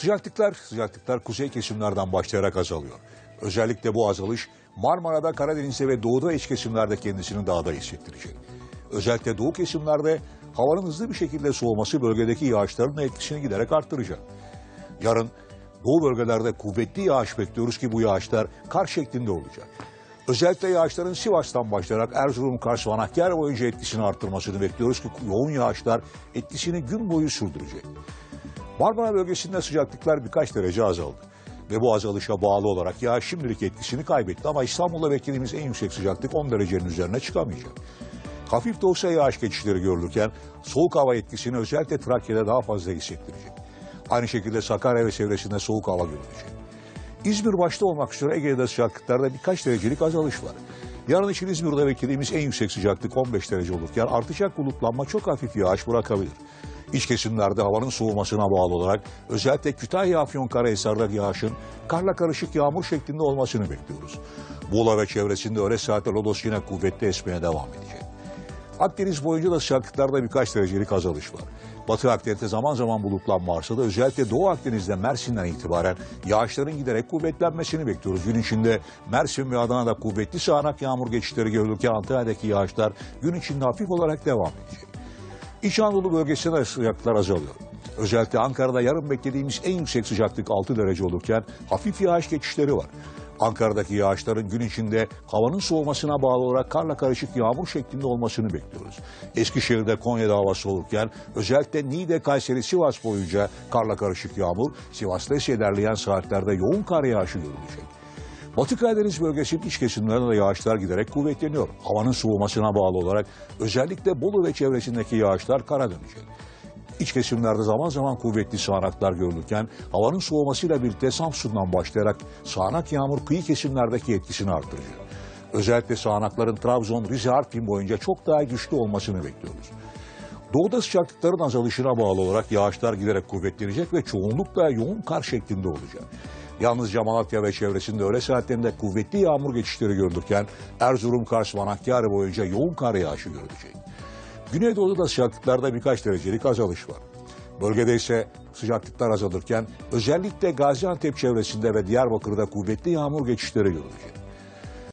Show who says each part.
Speaker 1: Sıcaklıklar, sıcaklıklar kuzey kesimlerden başlayarak azalıyor. Özellikle bu azalış Marmara'da, Karadeniz'de ve doğuda iç kesimlerde kendisini daha da hissettirecek. Özellikle doğu kesimlerde havanın hızlı bir şekilde soğuması bölgedeki yağışların etkisini giderek arttıracak. Yarın doğu bölgelerde kuvvetli yağış bekliyoruz ki bu yağışlar kar şeklinde olacak. Özellikle yağışların Sivas'tan başlayarak Erzurum, Kars ve Hakkari boyunca etkisini arttırmasını bekliyoruz ki yoğun yağışlar etkisini gün boyu sürdürecek. Marmara bölgesinde sıcaklıklar birkaç derece azaldı. Ve bu azalışa bağlı olarak yağış şimdilik etkisini kaybetti ama İstanbul'da beklediğimiz en yüksek sıcaklık 10 derecenin üzerine çıkamayacak. Hafif de olsa yağış geçişleri görülürken soğuk hava etkisini özellikle Trakya'da daha fazla hissettirecek. Aynı şekilde Sakarya ve çevresinde soğuk hava görülecek. İzmir başta olmak üzere Ege'de sıcaklıklarda birkaç derecelik azalış var. Yarın için İzmir'de beklediğimiz en yüksek sıcaklık 15 derece olurken artacak bulutlanma çok hafif yağış bırakabilir. İç kesimlerde havanın soğumasına bağlı olarak özellikle Kütahya, Afyonkarahisar'da yağışın karla karışık yağmur şeklinde olmasını bekliyoruz. Muğla ve çevresinde öğle saatler lodos yine kuvvetli esmeye devam edecek. Akdeniz boyunca da sıcaklıklarda birkaç derecelik azalış var. Batı Akdeniz'de zaman zaman bulutlanma varsa da özellikle Doğu Akdeniz'de Mersin'den itibaren yağışların giderek kuvvetlenmesini bekliyoruz. Gün içinde Mersin ve Adana'da kuvvetli sağanak yağmur geçişleri görülürken Antalya'daki yağışlar gün içinde hafif olarak devam edecek. İç Anadolu bölgesinde de sıcaklıklar azalıyor. Özellikle Ankara'da yarın beklediğimiz en yüksek sıcaklık 6 derece olurken hafif yağış geçişleri var. Ankara'daki yağışların gün içinde havanın soğumasına bağlı olarak karla karışık yağmur şeklinde olmasını bekliyoruz. Eskişehir'de Konya'da hava soğurken özellikle Niğde, Kayseri, Sivas boyunca karla karışık yağmur, Sivas'ta ise ilerleyen saatlerde yoğun kar yağışı görülecek. Batı Karadeniz bölgesinin iç kesimlerinde de yağışlar giderek kuvvetleniyor. Havanın soğumasına bağlı olarak özellikle Bolu ve çevresindeki yağışlar kara dönecek. İç kesimlerde zaman zaman kuvvetli sağanaklar görülürken havanın soğumasıyla birlikte Samsun'dan başlayarak sağanak yağmur kıyı kesimlerdeki etkisini artıracak. Özellikle sağanakların Trabzon, Rize, Artvin boyunca çok daha güçlü olmasını bekliyoruz. Doğuda sıcaklıkların azalışına bağlı olarak yağışlar giderek kuvvetlenecek ve çoğunlukla yoğun kar şeklinde olacak. Yalnızca Malatya ve çevresinde öğle saatlerinde kuvvetli yağmur geçişleri görülürken Erzurum, Kars, ve Hakkari boyunca yoğun kar yağışı görülecek. Güneydoğu'da da sıcaklıklarda birkaç derecelik azalış var. Bölgede ise sıcaklıklar azalırken özellikle Gaziantep çevresinde ve Diyarbakır'da kuvvetli yağmur geçişleri görülecek.